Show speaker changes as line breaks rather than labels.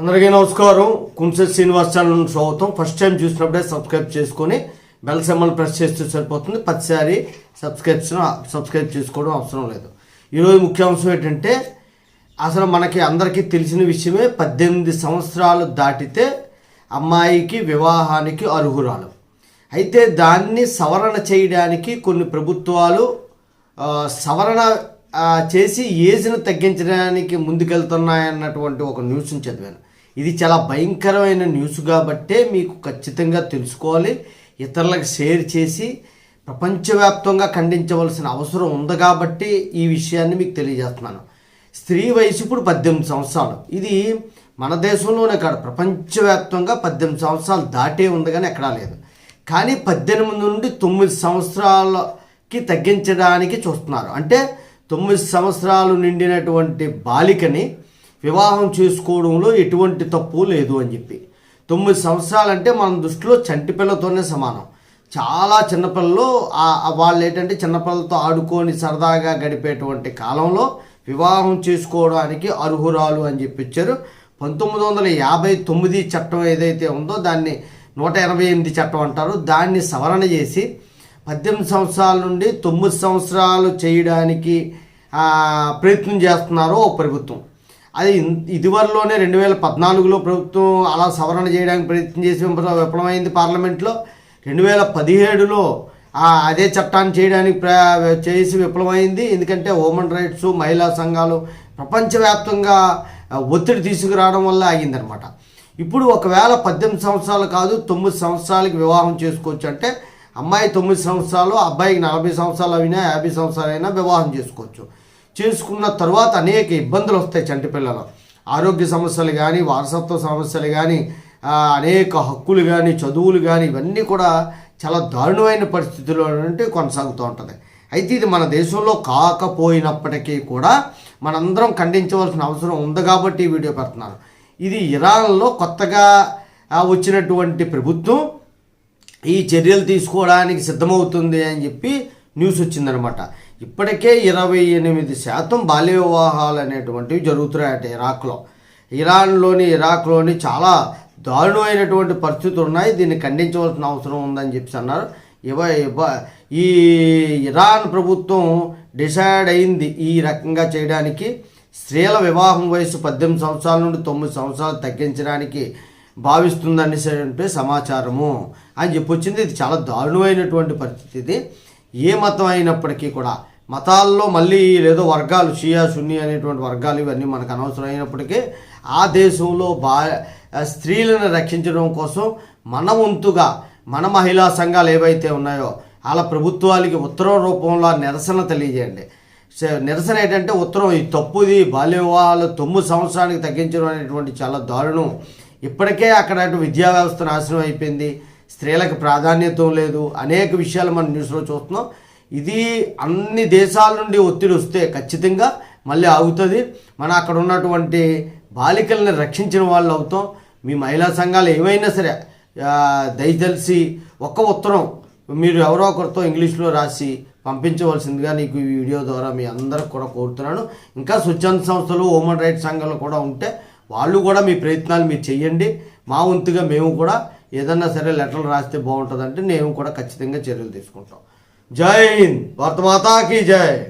అందరికీ నమస్కారం. కుంసెట్ శ్రీనివాస్ ఛానల్ స్వాగతం. ఫస్ట్ టైం చూసినప్పుడే సబ్స్క్రైబ్ చేసుకొని బెల్ సెమ్మల్ ప్రెస్ చేస్తే సరిపోతుంది. ప్రతిసారి సబ్స్క్రిప్షన్ సబ్స్క్రైబ్ చేసుకోవడం అవసరం లేదు. ఈరోజు ముఖ్యాంశం ఏంటంటే అసలు మనకి అందరికీ తెలిసిన విషయమే పద్దెనిమిది సంవత్సరాలు దాటితే అమ్మాయికి వివాహానికి అర్హురాలు. అయితే దాన్ని సవరణ చేయడానికి కొన్ని ప్రభుత్వాలు సవరణ చేసి ఏజ్ను తగ్గించడానికి ముందుకెళ్తున్నాయన్నటువంటి ఒక న్యూస్ని చదివాను. ఇది చాలా భయంకరమైన న్యూస్ కాబట్టే మీకు ఖచ్చితంగా తెలుసుకోవాలి. ఇతరులకు షేర్ చేసి ప్రపంచవ్యాప్తంగా ఖండించవలసిన అవసరం ఉంది కాబట్టి ఈ విషయాన్ని మీకు తెలియజేస్తున్నాను. స్త్రీ వయసు ఇప్పుడు పద్దెనిమిది సంవత్సరాలు. ఇది మన దేశంలోనే కాదు ప్రపంచవ్యాప్తంగా పద్దెనిమిది సంవత్సరాలు దాటే ఉంది కానీ ఎక్కడా లేదు. కానీ పద్దెనిమిది నుండి తొమ్మిది సంవత్సరాలకి తగ్గించడానికి చూస్తున్నారు. అంటే తొమ్మిది సంవత్సరాలు నిండినటువంటి బాలికని వివాహం చేసుకోవడంలో ఎటువంటి తప్పు లేదు అని చెప్పి. తొమ్మిది సంవత్సరాలు అంటే మన దృష్టిలో చంటి పిల్లతోనే సమానం. చాలా చిన్నపిల్లలు వాళ్ళు ఏంటంటే చిన్నపిల్లలతో ఆడుకొని సరదాగా గడిపేటువంటి కాలంలో వివాహం చేసుకోవడానికి అర్హురాలు అని చెప్పిచ్చారు పంతొమ్మిది వందల యాభై తొమ్మిది చట్టం ఏదైతే ఉందో దాన్ని నూట ఎనభై ఎనిమిది చట్టం అంటారు. దాన్ని సవరణ చేసి పద్దెనిమిది సంవత్సరాల నుండి తొమ్మిది సంవత్సరాలు చేయడానికి ప్రయత్నం చేస్తున్నారు ఓ ప్రభుత్వం. అది ఇదివరలోనే రెండు వేల పద్నాలుగులో ప్రభుత్వం అలా సవరణ చేయడానికి ప్రయత్నం చేసి విఫలమైంది పార్లమెంట్లో. రెండు వేల పదిహేడులో అదే చట్టాన్ని చేయడానికి చేసి విఫలమైంది. ఎందుకంటే ఉమెన్ రైట్స్ మహిళా సంఘాలు ప్రపంచవ్యాప్తంగా ఒత్తిడి తీసుకురావడం వల్ల ఆగిందనమాట. ఇప్పుడు ఒకవేళ పద్దెనిమిది సంవత్సరాలు కాదు తొమ్మిది సంవత్సరాలకి వివాహం చేసుకోవచ్చు. అంటే అమ్మాయి తొమ్మిది సంవత్సరాలు అబ్బాయికి నలభై సంవత్సరాలు అయినా యాభై సంవత్సరాలు అయినా వివాహం చేసుకోవచ్చు. చేసుకున్న తర్వాత అనేక ఇబ్బందులు వస్తాయి చంటి పిల్లలు. ఆరోగ్య సమస్యలు కానీ వారసత్వ సమస్యలు కానీ అనేక హక్కులు కానీ చదువులు కానీ ఇవన్నీ కూడా చాలా దారుణమైన పరిస్థితుల్లో అంటే కొనసాగుతూ ఉంటుంది. అయితే ఇది మన దేశంలో కాకపోయినప్పటికీ కూడా మనందరం ఖండించవలసిన అవసరం ఉంది కాబట్టి ఈ వీడియో పెడుతున్నాను ఇది ఇరాన్లో కొత్తగా వచ్చినటువంటి ప్రభుత్వం ఈ చర్యలు తీసుకోవడానికి సిద్ధమవుతుంది అని చెప్పి న్యూస్ వచ్చిందనమాట. ఇప్పటికే ఇరవై ఎనిమిది శాతం బాల్య వివాహాలు అనేటువంటివి జరుగుతున్నాయట ఇరాక్లో. ఇరాన్లోని ఇరాక్లోని చాలా దారుణమైనటువంటి పరిస్థితులు ఉన్నాయి దీన్ని ఖండించవలసిన అవసరం ఉందని చెప్పి అన్నారు. ఇవ ఇవ ఈ ఇరాన్ ప్రభుత్వం డిసైడ్ అయింది ఈ రకంగా చేయడానికి. స్త్రీల వివాహం వయసు పద్దెనిమిది సంవత్సరాల నుండి తొమ్మిది సంవత్సరాలు తగ్గించడానికి భావిస్తుందనేటువంటి సమాచారము అని చెప్పొచ్చింది. ఇది చాలా దారుణమైనటువంటి పరిస్థితి ఇది. ఏ మతం అయినప్పటికీ కూడా మతాల్లో మళ్ళీ లేదో వర్గాలు షియా సున్ని అనేటువంటి వర్గాలు ఇవన్నీ మనకు అనవసరం అయినప్పటికీ ఆ దేశంలో బా స్త్రీలను రక్షించడం కోసం మన వంతుగా మన మహిళా సంఘాలు ఏవైతే ఉన్నాయో వాళ్ళ ప్రభుత్వాలకి ఉత్తరం రూపంలో నిరసన తెలియజేయండి. నిరసన ఏంటంటే ఉత్తరం ఈ తప్పుది బాల్య వివాహాలు తొమ్మిది సంవత్సరానికి తగ్గించడం అనేటువంటి చాలా దారుణం. ఇప్పటికే అక్కడ విద్యా వ్యవస్థ నాశనం అయిపోయింది. స్త్రీలకు ప్రాధాన్యత లేదు. అనేక విషయాలు మనం న్యూస్లో చూస్తున్నాం. ఇది అన్ని దేశాల నుండి ఒత్తిడి వస్తే ఖచ్చితంగా మళ్ళీ ఆగుతుంది. మన అక్కడ ఉన్నటువంటి బాలికల్ని రక్షించిన వాళ్ళు అవుతాం. మీ మహిళా సంఘాలు ఏమైనా సరే దయచలిసి దయతలిసి ఒక్క ఉత్తరం మీరు ఎవరో ఒకరితో ఇంగ్లీష్లో రాసి పంపించవలసిందిగా నీకు ఈ వీడియో ద్వారా మీ అందరికి కూడా కోరుతున్నాను. ఇంకా స్వచ్ఛంద సంస్థలు హ్యూమన్ రైట్స్ సంఘాలు కూడా ఉంటే వాళ్ళు కూడా మీ ప్రయత్నాలు మీరు చేయండి. మా వంతుగా మేము కూడా ఏదన్నా సరే లెటర్లు రాస్తే బాగుంటుందంటే మేము కూడా ఖచ్చితంగా చర్యలు తీసుకుంటాం. జై హింద్. భరతమాతాకి జై.